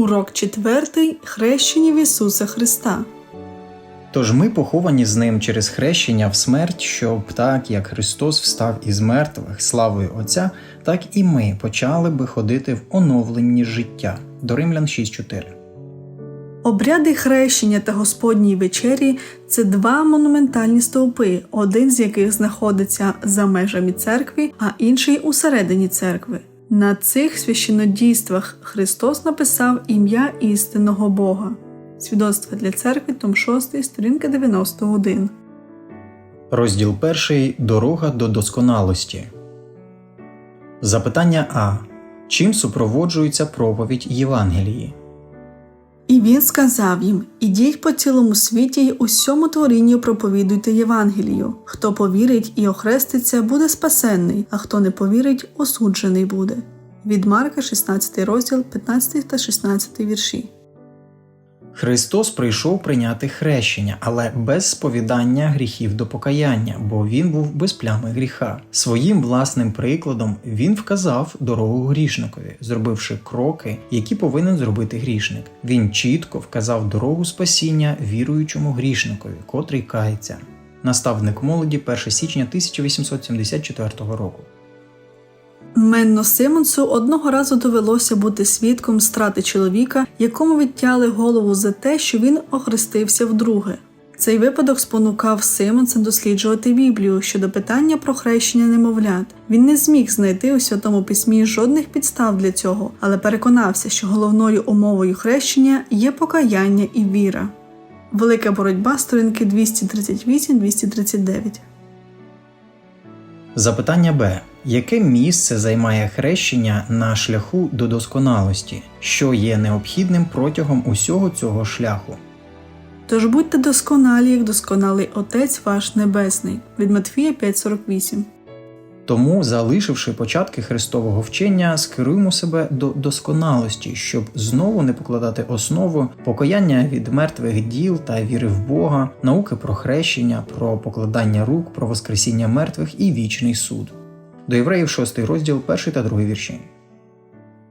Урок четвертий Хрещення в Ісуса Христа. Тож ми поховані з ним через хрещення в смерть, щоб так як Христос встав із мертвих славою Отця, так і ми почали би ходити в оновленні життя. До Римлян 6.4. Обряди хрещення та Господній вечері це два монументальні стовпи, один з яких знаходиться за межами церкви, а інший усередині церкви. На цих священодійствах Христос написав ім'я істинного Бога. Свідоцтво для церкви, том 6, сторінка 91. Розділ 1. Дорога до досконалості. Запитання А. Чим супроводжується проповідь Євангелії? І він сказав їм: Ідіть по цілому світі й усьому творінню проповідуйте Євангелію. Хто повірить і охреститься, буде спасенний, а хто не повірить, осуджений буде. Від Марка, 16 розділ, 15 та 16 вірші. Христос прийшов прийняти хрещення, але без сповідання гріхів до покаяння, бо він був без плями гріха. Своїм власним прикладом він вказав дорогу грішникові, зробивши кроки, які повинен зробити грішник. Він чітко вказав дорогу спасіння віруючому грішникові, котрий кається. Наставник молоді 1 січня 1874 року. Менно Симонсу одного разу довелося бути свідком страти чоловіка, якому відтяли голову за те, що він охрестився вдруге. Цей випадок спонукав Симонса досліджувати Біблію щодо питання про хрещення немовлят. Він не зміг знайти у святому письмі жодних підстав для цього, але переконався, що головною умовою хрещення є покаяння і віра. Велика боротьба сторінки 238-239. Запитання Б. Яке місце займає хрещення на шляху до досконалості, що є необхідним протягом усього цього шляху? Тож будьте досконалі, як досконалий Отець ваш Небесний від Матфія 5.48. Тому, залишивши початки Христового вчення, скеруємо себе до досконалості, щоб знову не покладати основу покаяння від мертвих діл та віри в Бога, науки про хрещення, про покладання рук, про воскресіння мертвих і вічний суд. До євреїв 6 розділ 1 та 2 вірші.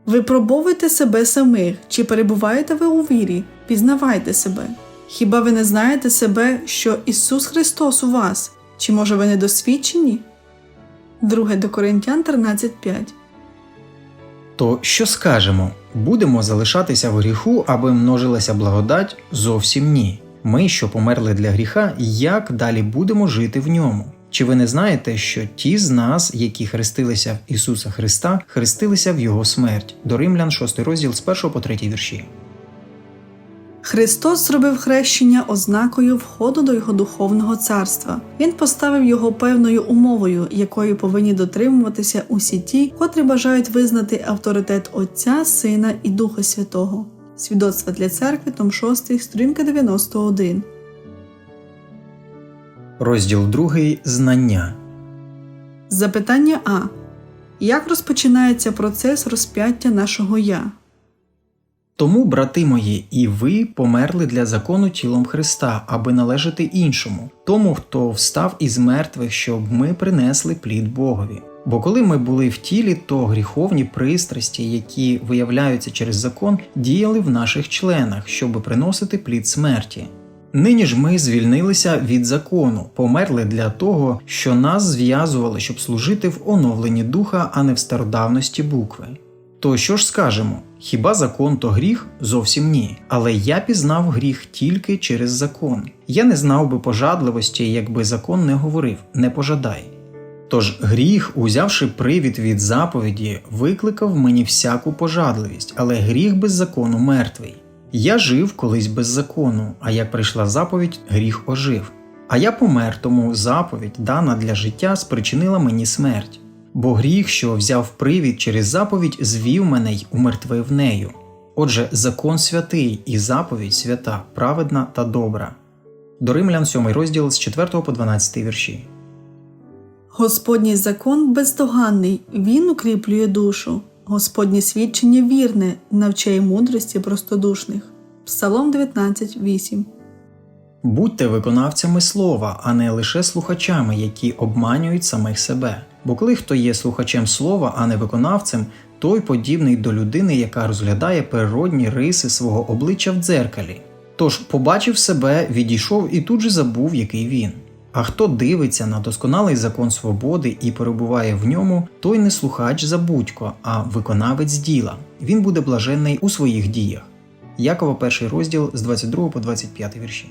Випробовуйте себе самих, чи перебуваєте ви у вірі, пізнавайте себе. Хіба ви не знаєте себе, що Ісус Христос у вас? Чи може ви недосвідчені? 2 до Коринтян 13.5 То що скажемо? Будемо залишатися в гріху, аби множилася благодать? Зовсім ні. Ми, що померли для гріха, як далі будемо жити в ньому? Чи ви не знаєте, що ті з нас, які хрестилися в Ісуса Христа, хрестилися в Його смерть? До Римлян 6 розділ з 1 по 3 вірші. Христос зробив хрещення ознакою входу до його духовного царства. Він поставив його певною умовою, якої повинні дотримуватися усі ті, котрі бажають визнати авторитет Отця, Сина і Духа Святого. Свідоцтво для церкви, том 6, сторінка 91. Розділ 2. Знання. Запитання А. Як розпочинається процес розп'яття нашого Я? Тому, брати мої, і ви померли для закону тілом Христа, аби належати іншому, тому, хто встав із мертвих, щоб ми принесли плід Богові. Бо коли ми були в тілі, то гріховні пристрасті, які виявляються через закон, діяли в наших членах, щоб приносити плід смерті. Нині ж ми звільнилися від закону, померли для того, що нас зв'язували, щоб служити в оновленні духа, а не в стародавності букви. То що ж скажемо? Хіба закон то гріх? Зовсім ні. Але я пізнав гріх тільки через закон. Я не знав би пожадливості, якби закон не говорив не пожадай. Тож гріх, узявши привід від заповіді, викликав мені всяку пожадливість, але гріх без закону мертвий. Я жив колись без закону, а як прийшла заповідь, гріх ожив. А я помер, тому заповідь, дана для життя, спричинила мені смерть. Бо гріх, що взяв привід через заповідь, звів мене й умертвив нею. Отже, закон святий і заповідь свята, праведна та добра. До Римлян 7 розділ з 4 по 12 вірші. Господній закон бездоганний, він укріплює душу. Господнє свідчення вірне, навчає мудрості простодушних. Псалом 19.8 Будьте виконавцями слова, а не лише слухачами, які обманюють самих себе. Бо коли хто є слухачем слова, а не виконавцем, той подібний до людини, яка розглядає природні риси свого обличчя в дзеркалі. Тож побачив себе, відійшов і тут же забув, який він. А хто дивиться на досконалий закон свободи і перебуває в ньому, той не слухач забудько, а виконавець діла. Він буде блаженний у своїх діях. Якова, перший розділ з 22 по 25 вірші.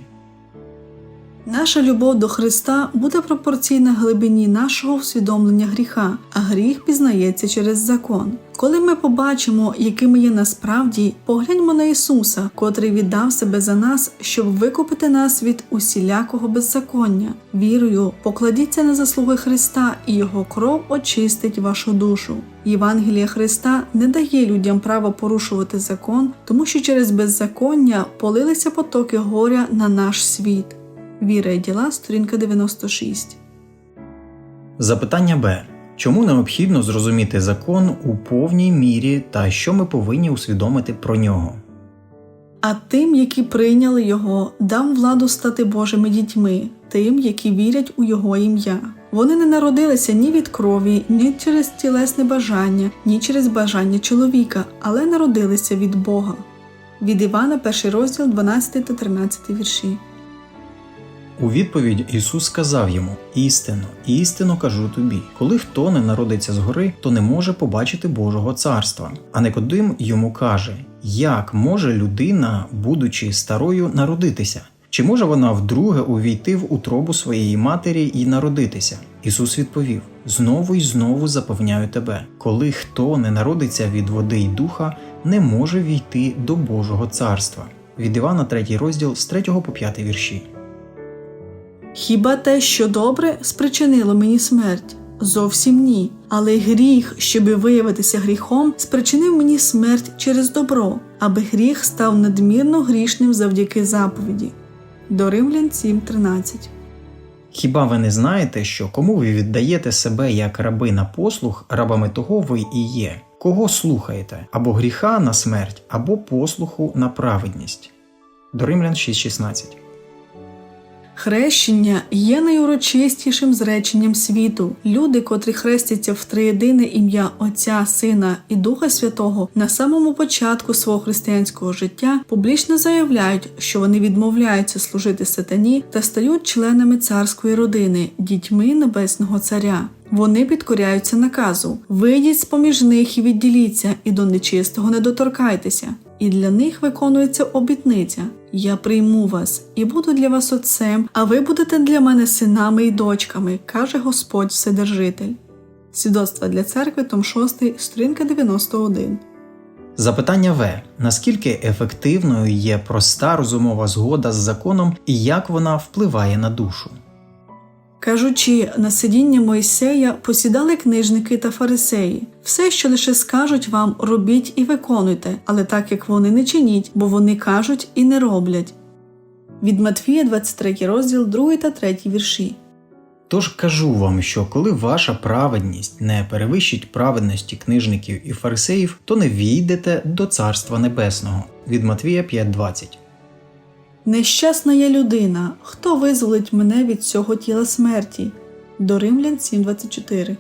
Наша любов до Христа буде пропорційна глибині нашого усвідомлення гріха, а гріх пізнається через закон. Коли ми побачимо, якими є насправді, погляньмо на Ісуса, котрий віддав себе за нас, щоб викупити нас від усілякого беззаконня. Вірою, покладіться на заслуги Христа, і Його кров очистить вашу душу. Євангеліє Христа не дає людям права порушувати закон, тому що через беззаконня полилися потоки горя на наш світ. Віра і діла, сторінка 96. Запитання Б. Чому необхідно зрозуміти закон у повній мірі та що ми повинні усвідомити про нього? А тим, які прийняли його, дав владу стати Божими дітьми, тим, які вірять у Його ім'я. Вони не народилися ні від крові, ні через тілесне бажання, ні через бажання чоловіка, але народилися від Бога. Від Івана, перший розділ, 12 та 13 вірші. У відповідь Ісус сказав йому: Істинно, істинно кажу тобі, коли хто не народиться згори, то не може побачити Божого царства. А Никодим йому каже: Як може людина, будучи старою, народитися? Чи може вона вдруге увійти в утробу своєї матері і народитися? Ісус відповів: Знову й знову запевняю тебе, коли хто не народиться від води й духа, не може війти до Божого царства. Від Івана 3 розділ з 3 по 5 вірші. Хіба те, що добре, спричинило мені смерть? Зовсім ні. Але гріх, щоби виявитися гріхом, спричинив мені смерть через добро, аби гріх став надмірно грішним завдяки заповіді. До Римлян 7.13 Хіба ви не знаєте, що кому ви віддаєте себе як раби на послух, рабами того ви і є? Кого слухаєте? Або гріха на смерть, або послуху на праведність? До Римлян 6.16 Хрещення є найурочистішим зреченням світу. Люди, котрі хрестяться в триєдине ім'я Отця, Сина і Духа Святого, на самому початку свого християнського життя публічно заявляють, що вони відмовляються служити сатані та стають членами царської родини, дітьми небесного царя. Вони підкоряються наказу: вийдіть з поміж них і відділіться, і до нечистого не доторкайтеся. І для них виконується обітниця: Я прийму вас і буду для вас отцем, а ви будете для мене синами і дочками, каже Господь Вседержитель. Свідоцтва для церкви, Том 6, сторінка 91. Запитання В. Наскільки ефективною є проста розумова згода з законом і як вона впливає на душу? Кажучи, на сидіння Мойсея посідали книжники та фарисеї. Все, що лише скажуть вам, робіть і виконуйте, але так як вони не чиніть, бо вони кажуть і не роблять. Від Матфія, 23 розділ, 2 та 3 вірші. Тож кажу вам, що коли ваша праведність не перевищить праведності книжників і фарисеїв, то не війдете до Царства Небесного. Від Матвія 5.20 Нещасна я людина, хто визволить мене від цього тіла смерті? До Римлян 7.24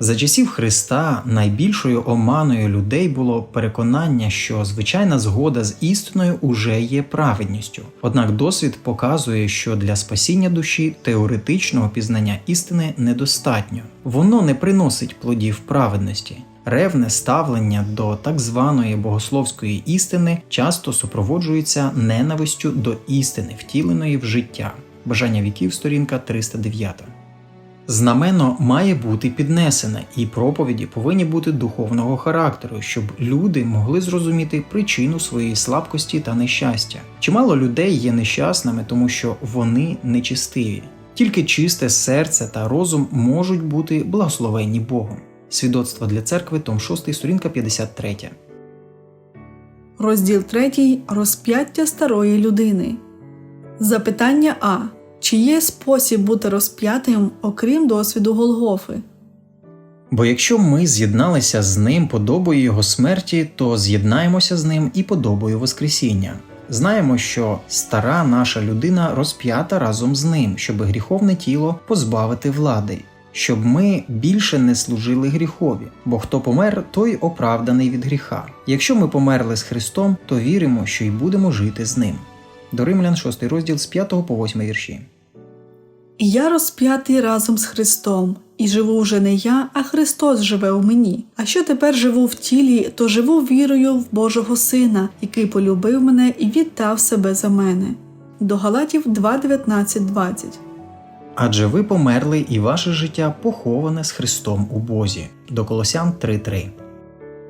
За часів Христа найбільшою оманою людей було переконання, що звичайна згода з істиною уже є праведністю. Однак досвід показує, що для спасіння душі теоретичного пізнання істини недостатньо. Воно не приносить плодів праведності. Ревне ставлення до так званої богословської істини часто супроводжується ненавистю до істини, втіленої в життя. Бажання віків, сторінка 309. Знамено має бути піднесене, і проповіді повинні бути духовного характеру, щоб люди могли зрозуміти причину своєї слабкості та нещастя. Чимало людей є нещасними, тому що вони нечистиві. Тільки чисте серце та розум можуть бути благословенні Богом. Свідоцтво для церкви, Том 6, сторінка 53. Розділ 3. Розп'яття старої людини. Запитання А. Чи є спосіб бути розп'ятим, окрім досвіду Голгофи? Бо якщо ми з'єдналися з ним подобою його смерті, то з'єднаємося з ним і подобою Воскресіння. Знаємо, що стара наша людина розп'ята разом з ним, щоб гріховне тіло позбавити влади. Щоб ми більше не служили гріхові, бо хто помер, той оправданий від гріха. Якщо ми померли з Христом, то віримо, що й будемо жити з ним. До Римлян 6 розділ з 5 по 8 вірші. І я розп'ятий разом з Христом, і живу вже не я, а Христос живе у мені. А що тепер живу в тілі, то живу вірою в Божого Сина, який полюбив мене і віддав себе за мене. До Галатів 2.19.20 Адже ви померли, і ваше життя поховане з Христом у Бозі. До Колосян 3.3.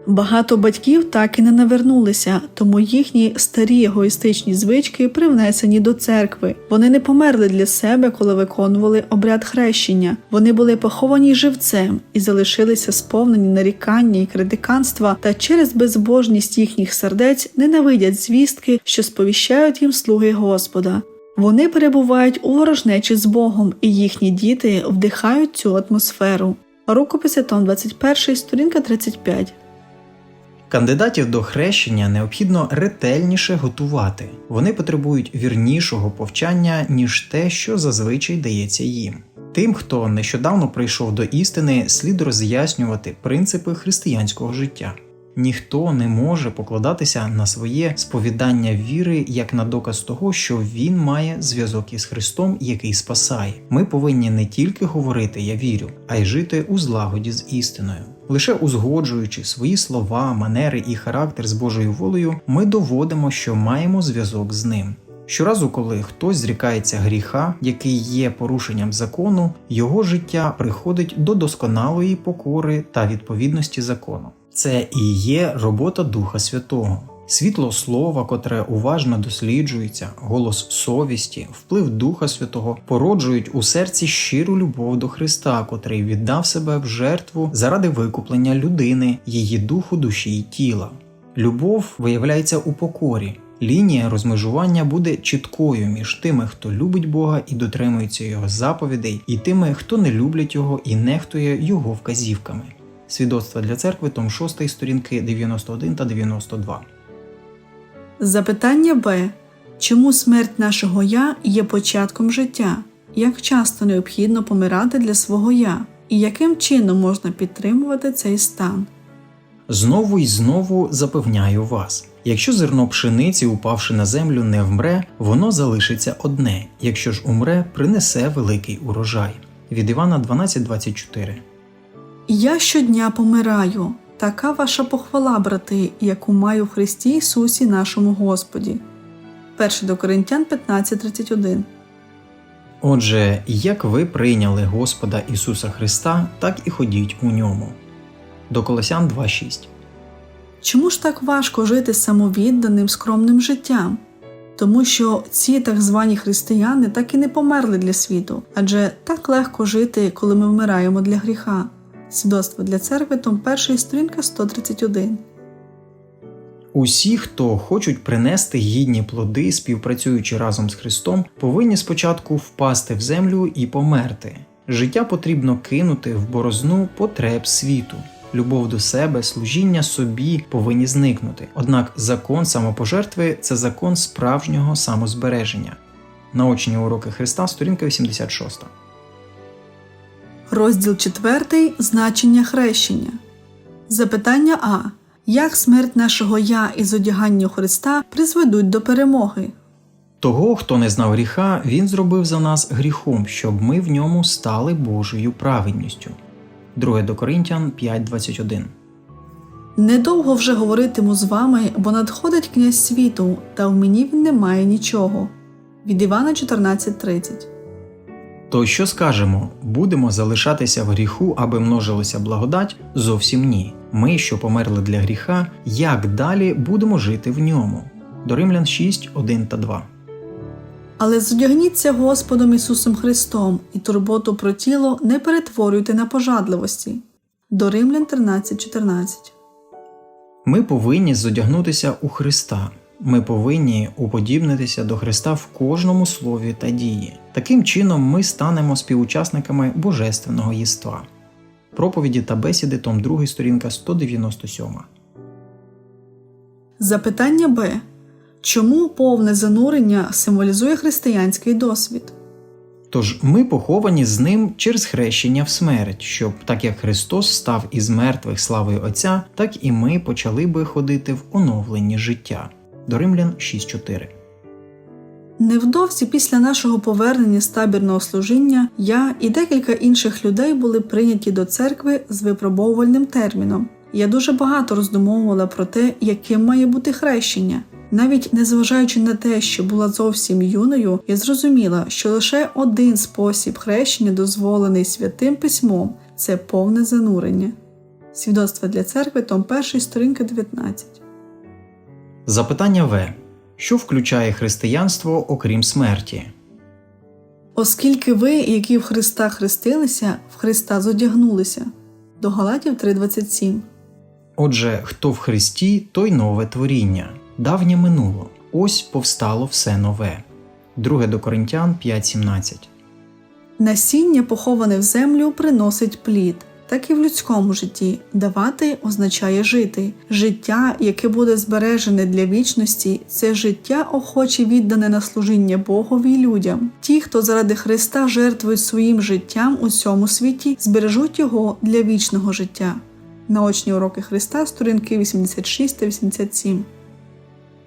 Багато батьків так і не навернулися, тому їхні старі егоїстичні звички привнесені до церкви. Вони не померли для себе, коли виконували обряд хрещення. Вони були поховані живцем і залишилися сповнені нарікання і критиканства, та через безбожність їхніх сердець ненавидять звістки, що сповіщають їм слуги Господа. Вони перебувають у ворожнечі з Богом, і їхні діти вдихають цю атмосферу. Рукописи Том 21, сторінка 35. Кандидатів до хрещення необхідно ретельніше готувати. Вони потребують вірнішого повчання, ніж те, що зазвичай дається їм. Тим, хто нещодавно прийшов до істини, слід роз'яснювати принципи християнського життя. Ніхто не може покладатися на своє сповідання віри як на доказ того, що він має зв'язок із Христом, який спасає. Ми повинні не тільки говорити Я вірю, а й жити у злагоді з істиною. Лише узгоджуючи свої слова, манери і характер з Божою волею, ми доводимо, що маємо зв'язок з ним. Щоразу, коли хтось зрікається гріха, який є порушенням закону, його життя приходить до досконалої покори та відповідності закону. Це і є робота Духа Святого. Світло слова, котре уважно досліджується, голос совісті, вплив Духа Святого породжують у серці щиру любов до Христа, котрий віддав себе в жертву заради викуплення людини, її духу, душі і тіла. Любов виявляється у покорі. Лінія розмежування буде чіткою між тими, хто любить Бога і дотримується його заповідей, і тими, хто не люблять його і нехтує його вказівками. Свідоцтва для церкви, том 6, сторінки 91 та 92. Запитання Б. Чому смерть нашого я є початком життя? Як часто необхідно помирати для свого я? І яким чином можна підтримувати цей стан? Знову і знову запевняю вас: якщо зерно пшениці, упавши на землю, не вмре, воно залишиться одне, якщо ж умре, принесе великий урожай. Від Івана 12.24 Я щодня помираю. Така ваша похвала, брати, яку маю в Христі Ісусі нашому Господі. 1 до Коринтян 15.31 Отже, як ви прийняли Господа Ісуса Христа, так і ходіть у ньому. До Колосян 2.6 Чому ж так важко жити самовідданим скромним життям? Тому що ці так звані християни так і не померли для світу, адже так легко жити, коли ми вмираємо для гріха. Свідоцтво для церкви, том 1, сторінка 131. Усі, хто хочуть принести гідні плоди, співпрацюючи разом з Христом, повинні спочатку впасти в землю і померти. Життя потрібно кинути в борозну потреб світу. Любов до себе, служіння собі повинні зникнути. Однак закон самопожертви це закон справжнього самозбереження. Наочні уроки Христа, сторінка 86. Розділ 4. Значення хрещення. Запитання А. Як смерть нашого Я і зодягання Христа призведуть до перемоги? Того, хто не знав гріха, він зробив за нас гріхом, щоб ми в ньому стали Божою праведністю. 2 до Коринтян 5.21 Недовго вже говоритиму з вами, бо надходить князь світу, та в мені він не має нічого. Від Івана 14.30 То що скажемо? Будемо залишатися в гріху, аби множилася благодать? Зовсім ні. Ми, що померли для гріха, як далі будемо жити в ньому? До Римлян 6, 1 та 2. Але зодягніться Господом Ісусом Христом і турботу про тіло не перетворюйте на пожадливості. До Римлян 13.14 Ми повинні зодягнутися у Христа. Ми повинні уподібнитися до Христа в кожному слові та дії. Таким чином ми станемо співучасниками божественного єства. Проповіді та бесіди, том 2, сторінка 197. Запитання Б. Чому повне занурення символізує християнський досвід? Тож ми поховані з ним через хрещення в смерть, щоб так як Христос став із мертвих славою Отця, так і ми почали би ходити в оновленні життя. До Римлян 6.4 Невдовзі після нашого повернення з табірного служіння я і декілька інших людей були прийняті до церкви з випробовувальним терміном. Я дуже багато роздумовувала про те, яким має бути хрещення. Навіть незважаючи на те, що була зовсім юною, я зрозуміла, що лише один спосіб хрещення, дозволений святим письмом, це повне занурення. Свідоцтво для церкви, том 1, сторінка 19. Запитання В. Що включає християнство окрім смерті? Оскільки ви, які в Христа хрестилися, в Христа зодягнулися. До Галатів 3.27. Отже, хто в Христі, той нове творіння, давнє минуло, ось повстало все нове. 2 до Коринтян 5.17 Насіння, поховане в землю, приносить плід. Так і в людському житті давати означає жити. Життя, яке буде збережене для вічності, це життя охоче віддане на служіння Богові й людям. Ті, хто заради Христа жертвують своїм життям у цьому світі, збережуть його для вічного життя. Наочні уроки Христа, сторінки 86 та 87.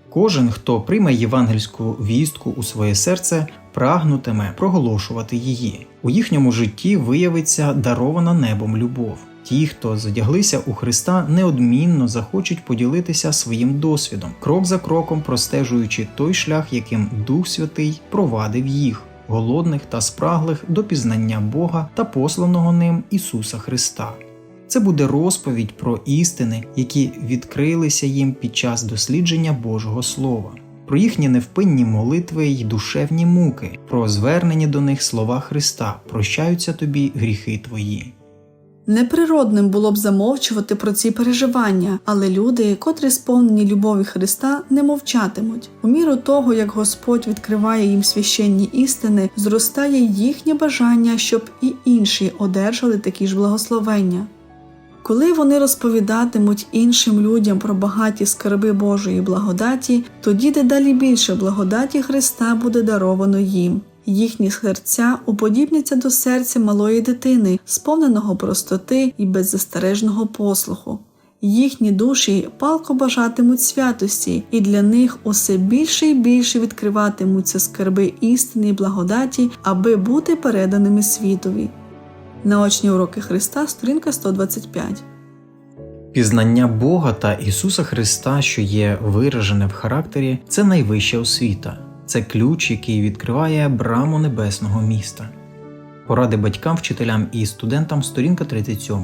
Кожен, хто прийме євангельську вістку у своє серце, прагнутиме проголошувати її. У їхньому житті виявиться дарована небом любов. Ті, хто задяглися у Христа, неодмінно захочуть поділитися своїм досвідом, крок за кроком простежуючи той шлях, яким Дух Святий провадив їх, голодних та спраглих до пізнання Бога та посланого ним Ісуса Христа. Це буде розповідь про істини, які відкрилися їм під час дослідження Божого Слова, про їхні невпинні молитви й душевні муки, про звернені до них слова Христа прощаються тобі гріхи твої. Неприродним було б замовчувати про ці переживання, але люди, котрі сповнені любові Христа, не мовчатимуть. У міру того, як Господь відкриває їм священні істини, зростає їхнє бажання, щоб і інші одержали такі ж благословення. Коли вони розповідатимуть іншим людям про багаті скарби Божої благодаті, тоді дедалі більше благодаті Христа буде даровано їм. Їхні серця уподібняться до серця малої дитини, сповненого простоти і беззастережного послуху. Їхні душі палко бажатимуть святості, і для них усе більше і більше відкриватимуться скарби істини і благодаті, аби бути переданими світові. Наочні уроки Христа, сторінка 125. Пізнання Бога та Ісуса Христа, що є виражене в характері, це найвища освіта, це ключ, який відкриває браму небесного міста. Поради батькам, вчителям і студентам, сторінка 37.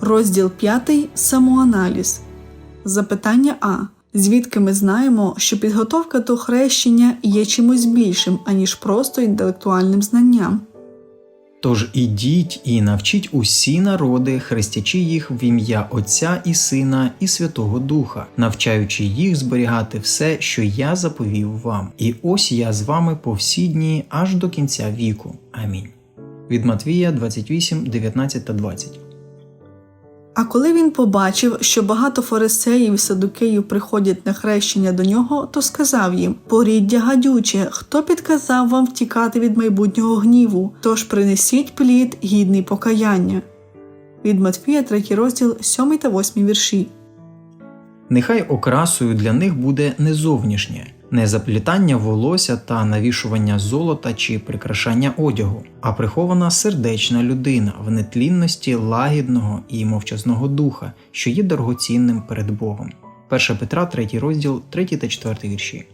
Розділ 5. Самоаналіз. Запитання А. Звідки ми знаємо, що підготовка до хрещення є чимось більшим, аніж просто інтелектуальним знанням? Тож ідіть і навчіть усі народи, хрестячи їх в ім'я Отця і Сина і Святого Духа, навчаючи їх зберігати все, що я заповів вам. І ось я з вами по всі дні аж до кінця віку. Амінь. Від Матвія 28, 19 та 20. А коли він побачив, що багато фарисеїв і садукеїв приходять на хрещення до нього, то сказав їм: Поріддя гадюче, хто підказав вам втікати від майбутнього гніву? Тож принесіть плід, гідний покаяння. Від Матфія, 3 розділ, 7 та 8 вірші. Нехай окрасою для них буде не зовнішнє, не заплітання волосся та навішування золота чи прикрашання одягу, а прихована сердечна людина в нетлінності лагідного і мовчазного духа, що є дорогоцінним перед Богом. 1 Петра, 3 розділ, 3 та 4 вірші.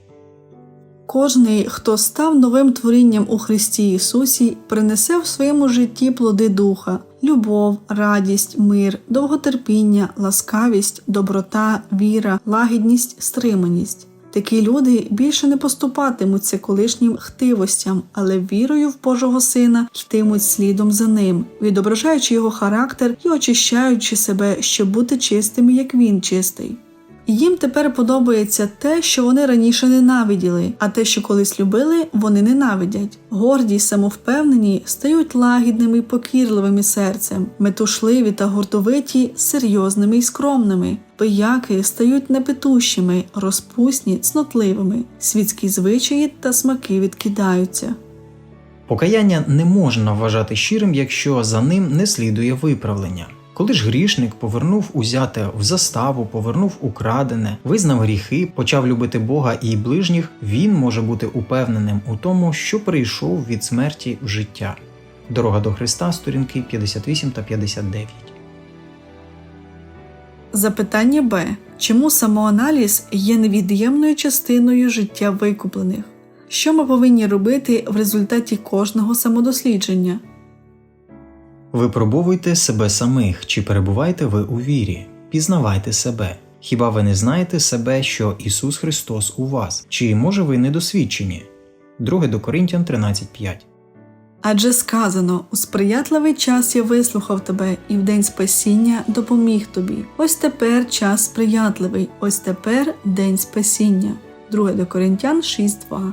Кожний, хто став новим творінням у Христі Ісусі, принесе в своєму житті плоди духа, любов, радість, мир, довготерпіння, ласкавість, доброта, віра, лагідність, стриманість. Такі люди більше не поступатимуться колишнім хтивостям, але вірою в Божого Сина йтимуть слідом за ним, відображаючи його характер і очищаючи себе, щоб бути чистими, як він чистий. Їм тепер подобається те, що вони раніше ненавиділи, а те, що колись любили, вони ненавидять. Горді й самовпевнені стають лагідними й покірливими серцем, метушливі та гордовиті серйозними й скромними. Пияки стають непитущими, розпусні, цнотливими, світські звичаї та смаки відкидаються. Покаяння не можна вважати щирим, якщо за ним не слідує виправлення. Коли ж грішник повернув узяте в заставу, повернув украдене, визнав гріхи, почав любити Бога і ближніх, він може бути упевненим у тому, що перейшов від смерті в життя. Дорога до Христа, сторінки 58 та 59. Запитання Б. Чому самоаналіз є невід'ємною частиною життя викуплених? Що ми повинні робити в результаті кожного самодослідження? Випробовуйте себе самих, чи перебуваєте ви у вірі, пізнавайте себе. Хіба ви не знаєте себе, що Ісус Христос у вас? Чи може ви недосвідчені? 2 до Коринтян 13.5 Адже сказано: у сприятливий час я вислухав тебе, і в день спасіння допоміг тобі. Ось тепер час сприятливий, ось тепер день спасіння. 2 до Коринтян 6.2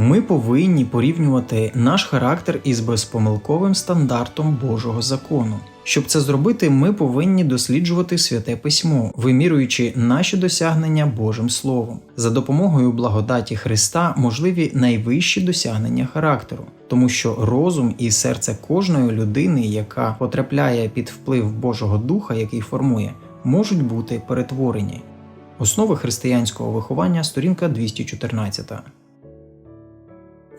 Ми повинні порівнювати наш характер із безпомилковим стандартом Божого закону. Щоб це зробити, ми повинні досліджувати святе письмо, вимірюючи наші досягнення Божим Словом. За допомогою благодаті Христа можливі найвищі досягнення характеру, тому що розум і серце кожної людини, яка потрапляє під вплив Божого Духа, який формує, можуть бути перетворені. Основи християнського виховання, сторінка 214.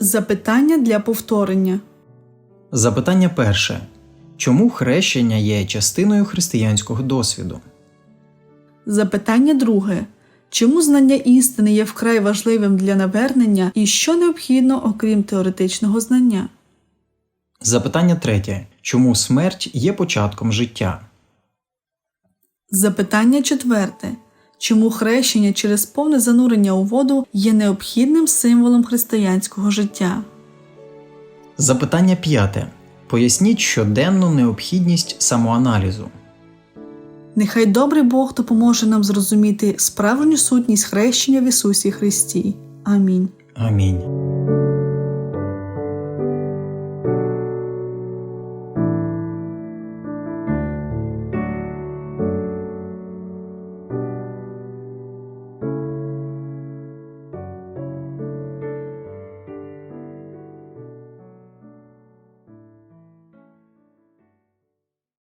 Запитання для повторення. Запитання перше. Чому хрещення є частиною християнського досвіду? Запитання друге. Чому знання істини є вкрай важливим для навернення і що необхідно, окрім теоретичного знання? Запитання третє. Чому смерть є початком життя? Запитання четверте. Чому хрещення через повне занурення у воду є необхідним символом християнського життя? Запитання п'яте. Поясніть щоденну необхідність самоаналізу. Нехай добрий Бог допоможе нам зрозуміти справжню сутність хрещення в Ісусі Христі. Амінь. Амінь.